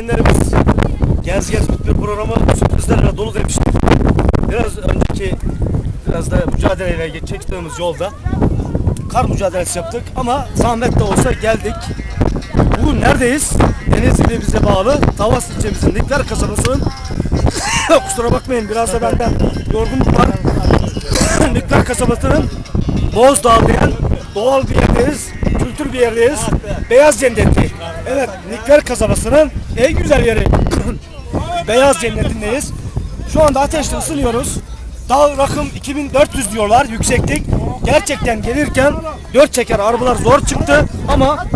izleyenlerimiz Gez Gez bir programı sürprizlerle dolu demiştik. Biraz önceki biraz da mücadeleyle çektiğimiz yolda kar mücadelesi yaptık ama zahmet de olsa geldik. Bugün neredeyiz? Denizli bize bağlı Tavas ilçemizin Nikler kasabasının kusura bakmayın biraz da benden yorgunluk var. Nikler kasabasının Bozdağ diyen doğal bir yerdeyiz, kültür bir yerdeyiz. Beyaz cenneti. Evet, Nikler kasabasının en güzel yeri. Beyaz cennetindeyiz. Şu anda ateşte ısınıyoruz. Dağ rakım 2400 diyorlar yükseklik. Gerçekten gelirken dört çeker arabalar zor çıktı ama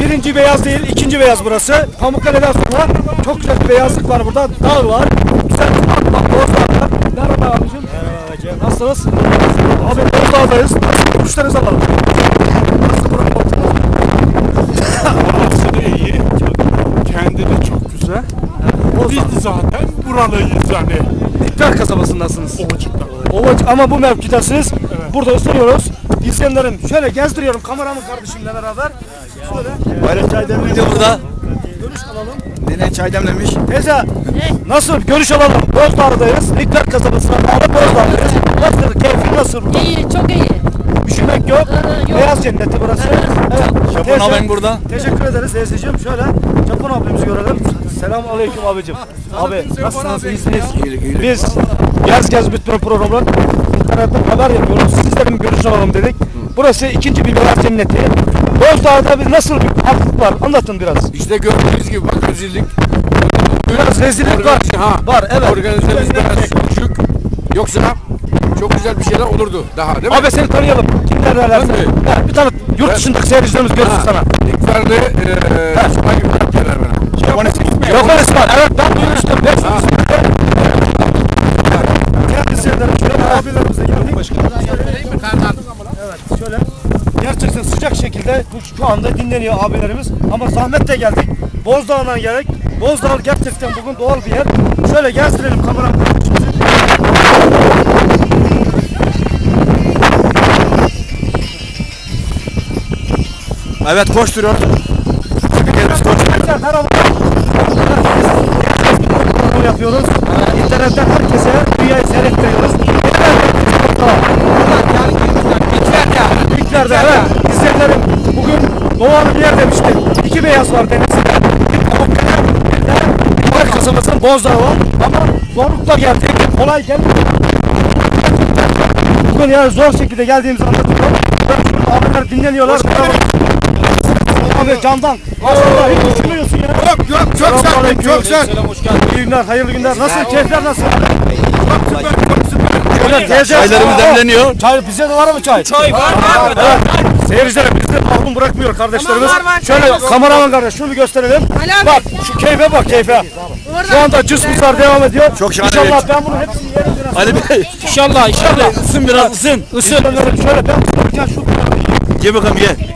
birinci beyaz değil ikinci beyaz burası. Pamukkale'den sonra çok güzel bir beyazlık var burada. Dağ var. Güzel bir park var. Merhaba abicim. Merhaba Nasılsınız? Abi Bozdağ'dayız. Görüşlerinizi alalım? Nasıl buranın ortamı? Burası da iyi. Kendi de çok güzel. Biz de zaten buralıyız hani. Nikler kasabasındasınız. Ovacık'ta. Ovacık ama bu mevkidasınız. Burada ısınıyoruz. İzleyenlerim şöyle gezdiriyorum kameramı kardeşimle beraber. Şöyle Bayram çay demledi burada. görüş alalım. Nene çay demlemiş. Teyze nasıl görüş alalım. Bozdağ'dayız. Nikler kasabasına bağlı Bozdağ'dayız. Nasıl keyfi nasıl burada? İyi, çok iyi. Üşümek yok. Ee, yok. Beyaz cenneti burası. Evet. Japon Teyze, abim burada. Teşekkür ederiz teyzeciğim. Şöyle Japon abimizi görelim. Selam aleyküm abicim. Abi nasılsınız? İyisiniz? Biz gez gez bütün programlar internetten haber yapıyoruz. Sizlerin görüş alalım dedik. Burası ikinci bir beyaz cenneti. Bozdağ'da bir nasıl bir farklılık var? Anlatın biraz. İşte gördüğünüz gibi bak rezillik. Biraz rezillik var. Ha, Var, evet. Organizemiz biraz düşük. Yoksa çok güzel bir şeyler olurdu daha değil mi? Abi seni tanıyalım. Kimler mi? Ha, bir tane yurt dışındaki seyircilerimiz görsün sana. İkberde eee İsmail Gülten derler bana. İsmail. Evet ben duymuştum. Ne Kendisi ederim. Şöyle abilerimize geldik. Evet şöyle. Gerçekten sıcak şekilde bu- şu anda dinleniyor abilerimiz. Ama zahmetle geldik. Bozdağ'dan geldik. Bozdağ gerçekten bugün doğal bir yer. Şöyle gezdirelim kameramı. Evet koşturuyor. Spikerimiz koşturuyor. Arkadaşlar merhaba. Yapıyoruz. İnternetten herkese dünyayı seyrettiriyoruz. Büyüklerde evet. İzleyenlerim bugün doğal bir yer demiştim. İki beyaz var denizde. Bir Pamukkale, bir de Park kasabasının Bozdağ var. Ama zorlukla geldik. Kolay gelmedi. Bugün yani zor şekilde geldiğimizi anlatıyorum. Abiler dinleniyorlar. Abi camdan. Maşallah hiç üşümüyorsun ya. Yok yok çok sert çok sert. İyi günler, hayırlı günler. Nasıl? Keyifler nasıl? Çok süper çok süper. Evet, teyze. Çaylarımız demleniyor. Çay bize de var mı çay? Çay var var. Seyirciler bizi mahrum bırakmıyor kardeşlerimiz. Şöyle kameraman kardeş şunu bir gösterelim. Bak şu keyfe bak keyfe. Şu anda cısmızlar devam ediyor. Çok şahane İnşallah ben bunu hepsini yerim biraz. Ali Bey. İnşallah inşallah. Isın biraz ısın. Isın. Şöyle ben tutarken şu Ye bakalım ye.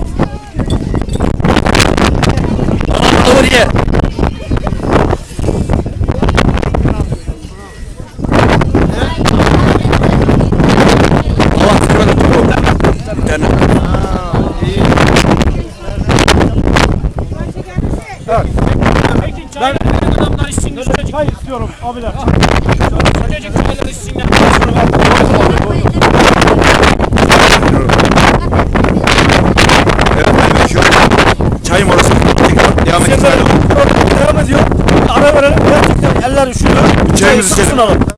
İstiyorum abiler. Evet Ali Bey şu an çayım orası. Devam edin. Devam ediyor. Ara verelim. Gerçekten eller üşüyor. Çayımızı Çayı içelim.